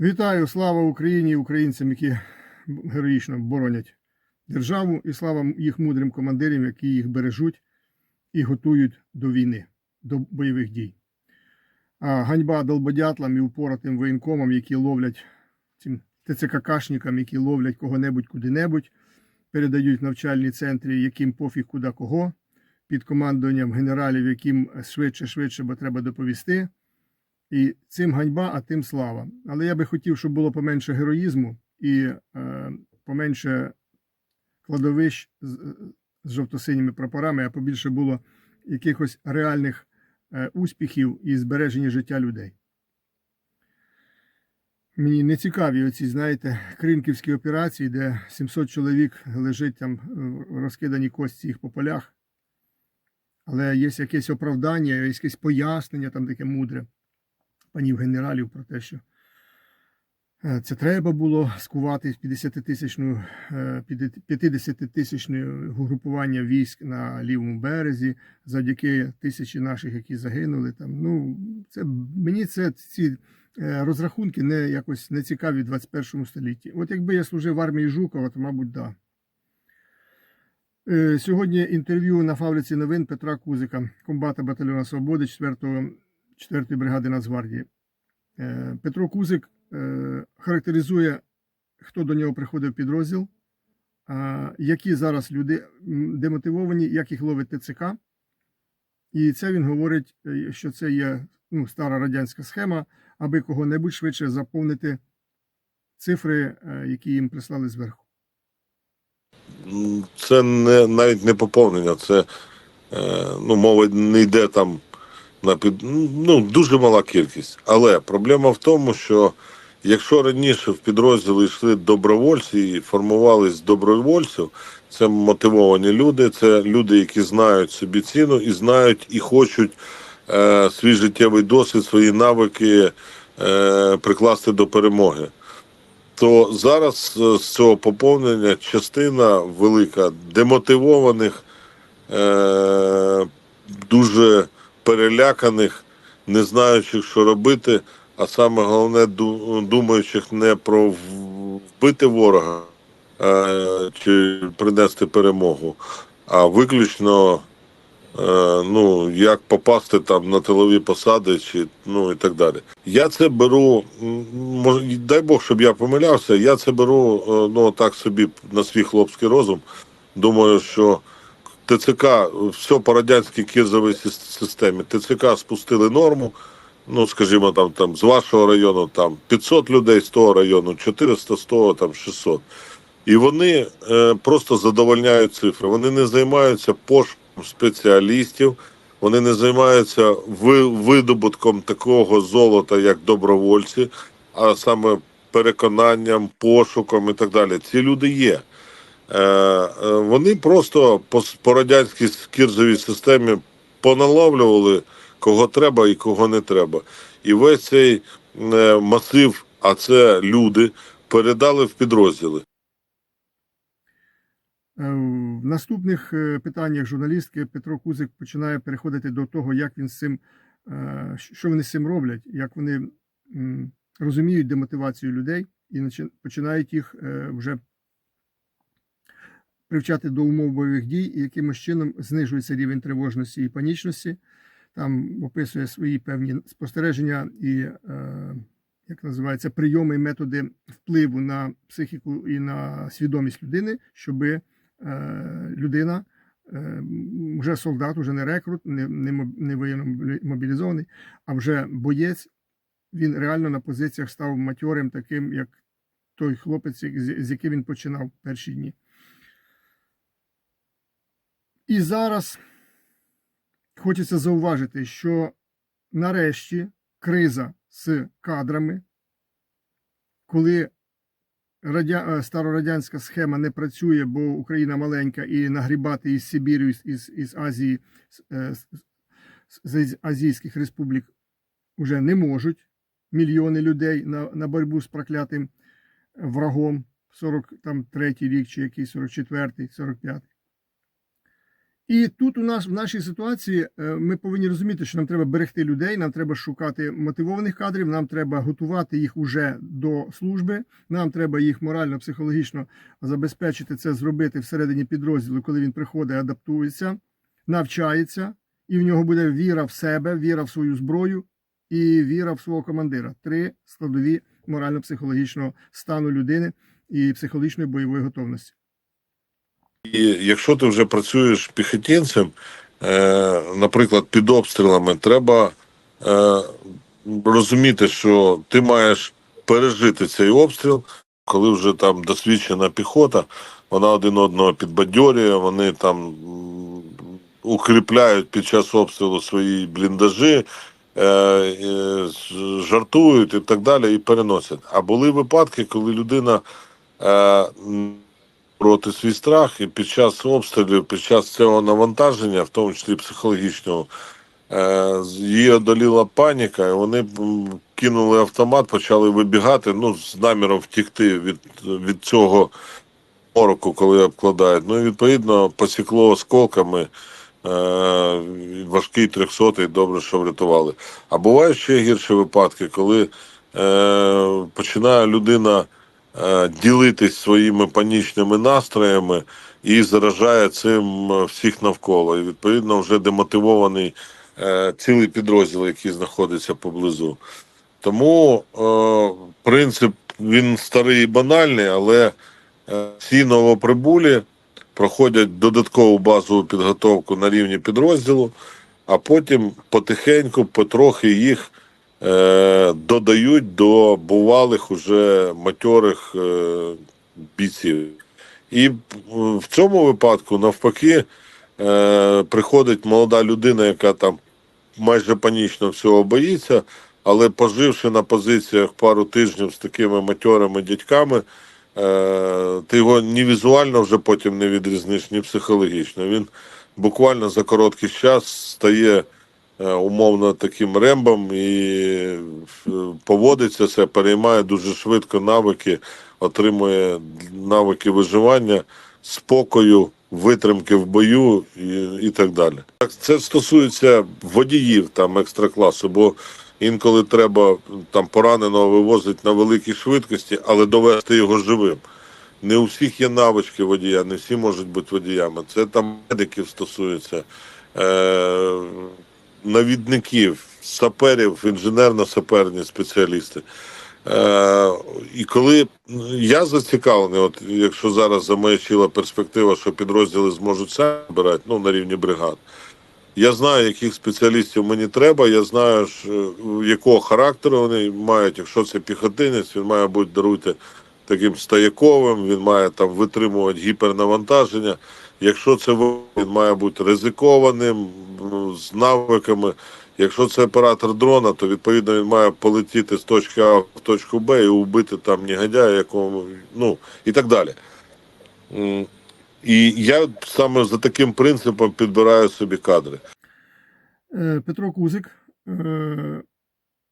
Вітаю, слава Україні і українцям, які героїчно боронять державу, і слава їх мудрим командирам, які їх бережуть і готують до війни, до бойових дій. А ганьба долбодятлам і упоратим воєнкомам, які ловлять цим ТЦККшникам, які ловлять кого-небудь куди-небудь, передають навчальні центри, яким пофіг куди кого, під командуванням генералів, яким швидше, швидше, бо треба доповісти. І цим ганьба, а тим слава. Але я би хотів, щоб було поменше героїзму і е, поменше кладовищ з, з жовто-синіми прапорами, а побільше було якихось реальних е, успіхів і збереження життя людей. Мені не цікаві оці, знаєте, кримківські операції, де 700 чоловік лежить там е, розкидані кості їх по полях. Але є якесь оправдання, є якесь пояснення там таке мудре панів генералів про те, що е, це треба було скувати 50-тисячну 50-тисячне групування військ на лівому березі завдяки тисячі наших, які загинули. Там ну це мені це ці е, розрахунки не якось не цікаві в 21 столітті. От якби я служив в армії Жукова, то мабуть, да. Е, Сьогодні інтерв'ю на фабриці новин Петра Кузика, комбата батальйону Свободи 4-го 4-ї бригади Нацгвардії. Е, Петро Кузик е, характеризує, хто до нього приходив підрозділ, які зараз люди демотивовані, як їх ловить ТЦК. І це він говорить, е, що це є ну, стара радянська схема, аби кого-небудь швидше заповнити цифри, е, які їм прислали зверху. Це не навіть не поповнення, це е, ну, мова не йде там на ну дуже мала кількість. Але проблема в тому, що якщо раніше в підрозділи йшли добровольці і формувались добровольців, це мотивовані люди, це люди, які знають собі ціну і знають і хочуть е, свій життєвий досвід, свої навики е, прикласти до перемоги то зараз е, з цього поповнення частина велика демотивованих, е, дуже переляканих, не знаючих, що робити, а саме головне, ду- думаючих не про вбити ворога е, чи принести перемогу, а виключно. Е, ну, як попасти там на тилові посади, чи ну і так далі. Я це беру, дай Бог, щоб я помилявся. Я це беру е, ну так собі на свій хлопський розум. Думаю, що ТЦК все по радянській кірзовій системі. ТЦК спустили норму. Ну, скажімо, там, там з вашого району там 500 людей, з того району 400, з того там 600. І вони е, просто задовольняють цифри. Вони не займаються пошуком спеціалістів, вони не займаються ви, видобутком такого золота, як добровольці, а саме переконанням, пошуком і так далі. Ці люди є. Е, е, вони просто по, радянській кірзовій системі поналовлювали кого треба і кого не треба. І весь цей е, масив, а це люди, передали в підрозділи. В наступних питаннях журналістки Петро Кузик починає переходити до того, як він з цим, що вони з цим роблять, як вони розуміють демотивацію людей і починають їх вже привчати до умов бойових дій, і якимось чином знижується рівень тривожності і панічності. Там описує свої певні спостереження і, е, як називається, прийоми і методи впливу на психіку і на свідомість людини, щоби е, людина, е, вже солдат, вже не рекрут, не, не, воєнно мобілізований, а вже боєць, він реально на позиціях став матьорем, таким, як той хлопець, з яким він починав перші дні. І зараз хочеться зауважити, що нарешті криза з кадрами, коли радя... е, старорадянська схема не працює, бо Україна маленька, і нагрібати із Сибіру, із, із, Азії, з, е, з, азійських республік вже не можуть мільйони людей на, на боротьбу з проклятим врагом 43 рік, чи який 44-й, 45-й. І тут у нас в нашій ситуації е, ми повинні розуміти, що нам треба берегти людей, нам треба шукати мотивованих кадрів, нам треба готувати їх уже до служби. Нам треба їх морально, психологічно забезпечити це зробити всередині підрозділу, коли він приходить, адаптується, навчається, і в нього буде віра в себе, віра в свою зброю і віра в свого командира. Три складові морально-психологічного стану людини і психологічної бойової готовності. Якщо ти вже працюєш піхотинцем, е, наприклад, під обстрілами, треба е, розуміти, що ти маєш пережити цей обстріл, коли вже там досвідчена піхота, вона один одного підбадьорює, вони там укріпляють під час обстрілу свої бліндажі, е, жартують і так далі, і переносять. А були випадки, коли людина. Е, проти свій страх, і під час обстрілів, під час цього навантаження, в тому числі психологічного, е, її одоліла паніка, і вони кинули автомат, почали вибігати, ну, з наміром втікти від, від цього мороку, коли обкладають. Ну і відповідно посікло осколками. Е, важкий трьохсотий, добре, що врятували. А бувають ще гірші випадки, коли е, починає людина ділитись своїми панічними настроями і заражає цим е, всіх навколо. І відповідно вже демотивований е, цілий підрозділ, який знаходиться поблизу. Тому е, принцип він старий і банальний, але е, всі новоприбулі проходять додаткову базову підготовку на рівні підрозділу, а потім потихеньку, потрохи їх е, додають до бувалих уже матьорих е, бійців. І е, в цьому випадку, навпаки, е, приходить молода людина, яка там майже панічно всього боїться, але поживши на позиціях пару тижнів з такими матьорими дядьками, е, ти його ні візуально вже потім не відрізниш, ні психологічно. Він буквально за короткий час стає е, умовно таким рембом і е, поводиться це, переймає дуже швидко навики, отримує навики виживання, спокою, витримки в бою і, і так далі. Це стосується водіїв там екстракласу, бо інколи треба там пораненого вивозити на великій швидкості, але довести його живим. Не у всіх є навички водія, не всі можуть бути водіями. Це там медиків стосується, е, навідників, саперів, інженерно-саперні спеціалісти. Е, і коли я зацікавлений, от якщо зараз замаячила перспектива, що підрозділи зможуть самі обирати, ну на рівні бригад. Я знаю, яких спеціалістів мені треба. Я знаю, якого характеру вони мають. Якщо це піхотинець, він має бути даруйте таким стояковим, він має там витримувати гіпернавантаження. Якщо це він має бути ризикованим, з навиками. Якщо це оператор дрона, то відповідно він має полетіти з точки А в точку Б і убити там негодяя, якому ну і так далі. І я саме за таким принципом підбираю собі кадри. Е, Петро Кузик. е,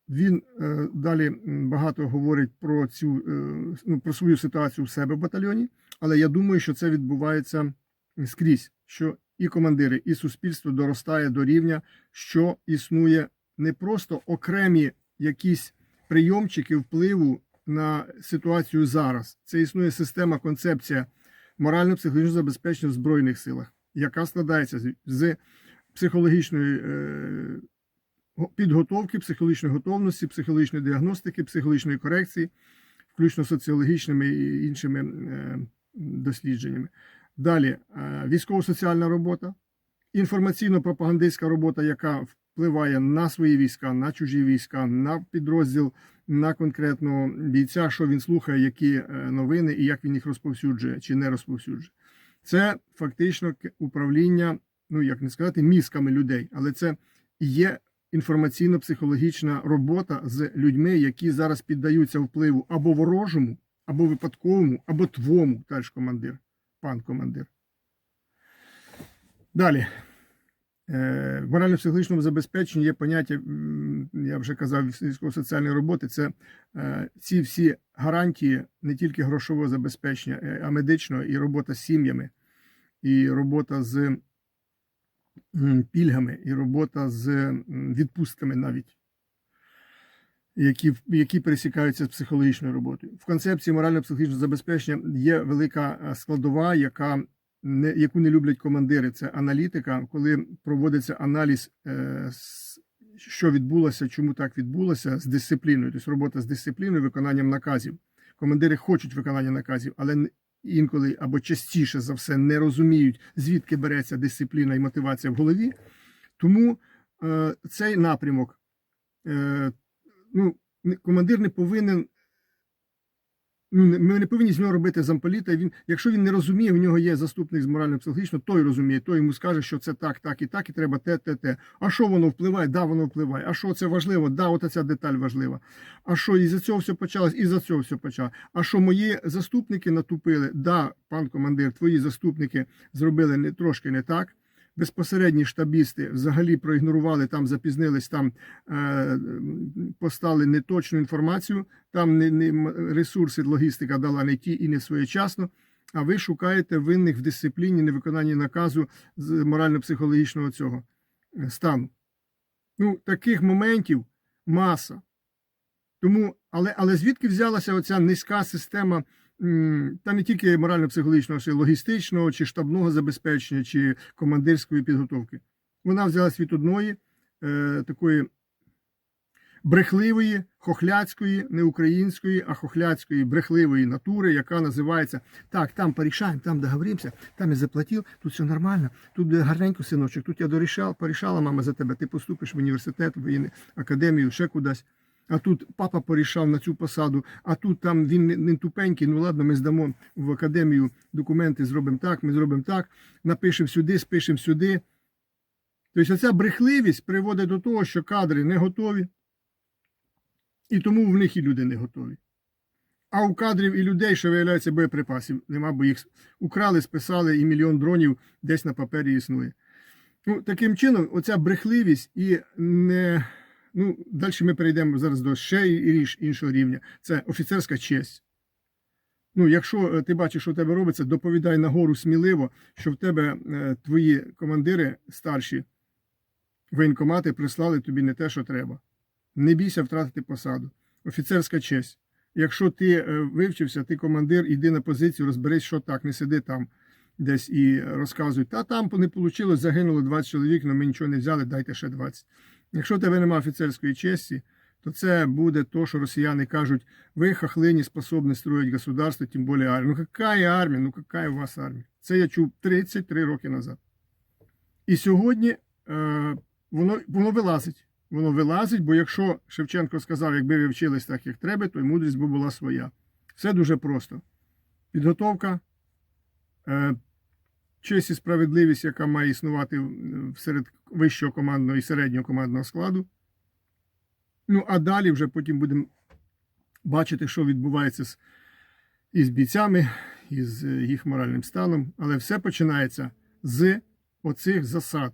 Він е, далі багато говорить про цю ну, про свою ситуацію в себе в батальйоні, але я думаю, що це відбувається скрізь, що і командири, і суспільство доростає до рівня, що існує не просто окремі якісь прийомчики впливу на ситуацію зараз. Це існує система, концепція морально-психологічного забезпечення в Збройних силах, яка складається з- психологічної е, підготовки, психологічної готовності, психологічної діагностики, психологічної корекції, включно соціологічними і іншими е, дослідженнями. Далі е, військово-соціальна робота, інформаційно-пропагандистська робота, яка впливає на свої війська, на чужі війська, на підрозділ, на конкретного бійця, що він слухає, які е, новини і як він їх розповсюджує чи не розповсюджує. Це фактично управління, ну як не сказати, мізками людей, але це є інформаційно-психологічна робота з людьми, які зараз піддаються впливу або ворожому, або випадковому, або твому, товариш командир, пан командир. Далі. Е, В морально-психологічному забезпеченні є поняття, я вже казав, військово-соціальної роботи. Це е, ці всі гарантії не тільки грошового забезпечення, е, а медичного і робота з сім'ями, і робота з пільгами, і робота з відпустками навіть, які, які пересікаються з психологічною роботою. В концепції морально-психологічного забезпечення є велика е, складова, яка не, яку не люблять командири. Це аналітика, коли проводиться аналіз, е, що відбулося, чому так відбулося, з дисципліною, тобто робота з дисципліною, виконанням наказів. Командири хочуть виконання наказів, але інколи або частіше за все не розуміють, звідки береться дисципліна і мотивація в голові. Тому е, цей напрямок, ну, командир не повинен. Ну, ми не повинні з нього робити замполіта. Він, якщо він не розуміє, в нього є заступник з морально-психологічно, той розуміє, той йому скаже, що це так, так і так, і треба те, те, те. А що воно впливає? Да, воно впливає. А що це важливо? Да, от ця деталь важлива. А що із за цього все почалось? І за цього все почалось. А що мої заступники натупили? Да, пан командир, твої заступники зробили не трошки не так. Безпосередні штабісти взагалі проігнорували, там запізнились, там е, постали неточну інформацію, там не, не ресурси, логістика дала не ті і не своєчасно. А ви шукаєте винних в дисципліні, невиконанні наказу з морально-психологічного цього е, стану. Ну, таких моментів маса. Тому, але, але звідки взялася оця низька система, та не тільки морально-психологічного, а й логістичного, чи штабного забезпечення, чи командирської підготовки? Вона взялась від одної е, такої брехливої, хохляцької, не української, а хохляцької брехливої натури, яка називається так, там порішаємо, там договоримося, там я заплатив, тут все нормально, тут буде гарненько, синочок, тут я дорішав, порішала мама за тебе, ти поступиш в університет, в академію, ще кудись. А тут папа порішав на цю посаду, а тут там він не, тупенький. Ну ладно, ми здамо в академію документи, зробимо так, ми зробимо так, напишемо сюди, спишемо сюди. Тобто ця брехливість приводить до того, що кадри не готові, і тому в них і люди не готові. А у кадрів і людей, що виявляється, боєприпасів нема, бо їх украли, списали, і мільйон дронів десь на папері існує. Ну, таким чином, оця брехливість і не. Ну, далі ми перейдемо зараз до ще і іншого рівня. Це офіцерська честь. Ну, якщо е, ти бачиш, що в тебе робиться, доповідай нагору сміливо, що в тебе е, твої командири старші воєнкомати прислали тобі не те, що треба. Не бійся втратити посаду. Офіцерська честь. Якщо ти е, вивчився, ти командир, іди на позицію, розберись, що так, не сиди там десь і розказуй. Та там не вийшло, загинуло 20 чоловік, але ми нічого не взяли, дайте ще 20. Якщо в тебе немає офіцерської честі, то це буде то, що росіяни кажуть, ви хахли не способні строїти государство, тим більше армію. Ну яка армія? Ну яка у вас армія? Це я чув 33 роки назад. І сьогодні е, воно, воно вилазить. Воно вилазить, бо якщо Шевченко сказав, якби ви вчились так, як треба, то й мудрість би була своя. Все дуже просто. Підготовка, е, честь і справедливість, яка має існувати серед вищого командного і середнього командного складу. Ну, а далі вже потім будемо бачити, що відбувається з, із бійцями, із е, їх моральним станом. Але все починається з оцих засад.